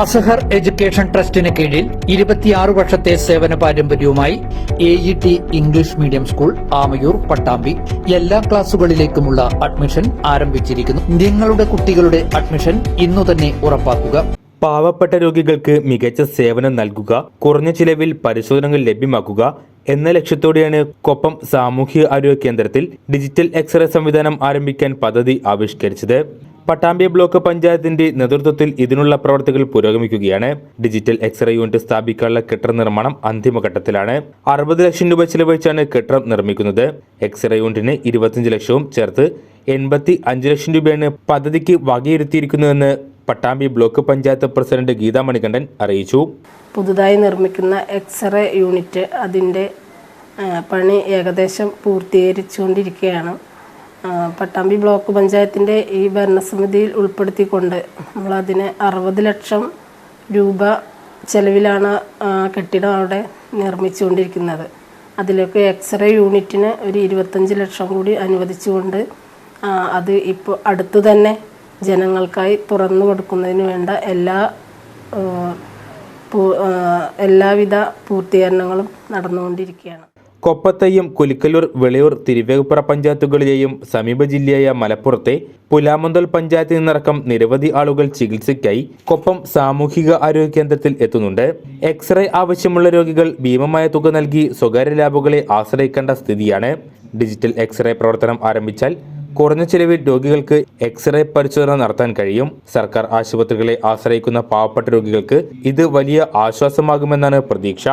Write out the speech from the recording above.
Azhar education ട്രസ്റ്റിന് കീഴിൽ ഇരുപത്തിയാറ് വർഷത്തെ സേവന പാരമ്പര്യവുമായി A E T English medium school Amayur Pattambi എല്ലാ ക്ലാസുകളിലേക്കുമുള്ള അഡ്മിഷൻ ആരംഭിച്ചിരിക്കുന്നു. നിങ്ങളുടെ കുട്ടികളുടെ അഡ്മിഷൻ ഇന്നു തന്നെ ഉറപ്പാക്കുക. പാവപ്പെട്ട രോഗികൾക്ക് മികച്ച സേവനം നൽകുക കുറഞ്ഞ ചിലവിൽ പരിശോധനകൾ ലഭ്യമാക്കുക എന്ന ലക്ഷ്യത്തോടെയാണ് കൊപ്പം സാമൂഹ്യ ആരോഗ്യ കേന്ദ്രത്തിൽ ഡിജിറ്റൽ എക്സ്റേ സംവിധാനം ആരംഭിക്കാൻ പദ്ധതി ആവിഷ്കരിച്ചത്. പട്ടാമ്പി ബ്ലോക്ക് പഞ്ചായത്തിന്റെ നേതൃത്വത്തിൽ ഇതിനുള്ള പ്രവർത്തികൾ പുരോഗമിക്കുകയാണ്. ഡിജിറ്റൽ എക്സ്റേ യൂണിറ്റ് സ്ഥാപിക്കാനുള്ള കെട്ടിട നിർമ്മാണം അന്തിമഘട്ടത്തിലാണ്. അറുപത് ലക്ഷം രൂപ ചെലവഴിച്ചാണ് കെട്ടിടം നിർമ്മിക്കുന്നത്. എക്സ്റേ യൂണിറ്റിന് ഇരുപത്തിയഞ്ച് ലക്ഷവും ചേർത്ത് എൺപത്തി അഞ്ച് ലക്ഷം രൂപയാണ് പദ്ധതിക്ക് വകയിരുത്തിയിരിക്കുന്നതെന്ന് പട്ടാമ്പി ബ്ലോക്ക് പഞ്ചായത്ത് പ്രസിഡന്റ് ഗീതാ മണികണ്ഠൻ അറിയിച്ചു. പുതുതായി നിർമ്മിക്കുന്ന എക്സ്റേ യൂണിറ്റ് അതിന്റെ പണി ഏകദേശം പൂർത്തീകരിച്ചുകൊണ്ടിരിക്കുകയാണ്. പട്ടാമ്പി ബ്ലോക്ക് പഞ്ചായത്തിന്റെ ഈ ഭരണസമിതിയിൽ ഉൾപ്പെടുത്തിക്കൊണ്ട് നമ്മളതിന് അറുപത് ലക്ഷം രൂപ ചെലവിലാണ് കെട്ടിടം അവിടെ നിർമ്മിച്ചുകൊണ്ടിരിക്കുന്നത്. അതിലേക്ക് എക്സ്റേ യൂണിറ്റിന് ഒരു ഇരുപത്തഞ്ച് ലക്ഷം കൂടി അനുവദിച്ചുകൊണ്ട് അത് ഇപ്പോൾ അടുത്തു തന്നെ ജനങ്ങൾക്കായി തുറന്നു കൊടുക്കുന്നതിന് വേണ്ട എല്ലാ എല്ലാവിധ പൂർത്തീകരണങ്ങളും നടന്നുകൊണ്ടിരിക്കുകയാണ്. കൊപ്പത്തയ്യം കുലിക്കല്ലൂർ വെളിയൂർ തിരുവേഗപ്പുറ പഞ്ചായത്തുകളിലെയും സമീപ ജില്ലയായ മലപ്പുറത്തെ പുലാമന്തൽ പഞ്ചായത്തിൽ നിന്നടക്കം നിരവധി ആളുകൾ ചികിത്സയ്ക്കായി കൊപ്പം സാമൂഹിക ആരോഗ്യ കേന്ദ്രത്തിൽ എത്തുന്നുണ്ട്. എക്സ്റേ ആവശ്യമുള്ള രോഗികൾ ഭീമമായ തുക നൽകി സ്വകാര്യ ലാബുകളെ ആശ്രയിക്കേണ്ട സ്ഥിതിയാണ്. ഡിജിറ്റൽ എക്സ്റേ പ്രവർത്തനം ആരംഭിച്ചാൽ കുറഞ്ഞ ചെലവിൽ രോഗികൾക്ക് എക്സ്റേ പരിശോധന നടത്താൻ കഴിയും. സർക്കാർ ആശുപത്രികളെ ആശ്രയിക്കുന്ന പാവപ്പെട്ട രോഗികൾക്ക് ഇത് വലിയ ആശ്വാസമാകുമെന്നാണ് പ്രതീക്ഷ.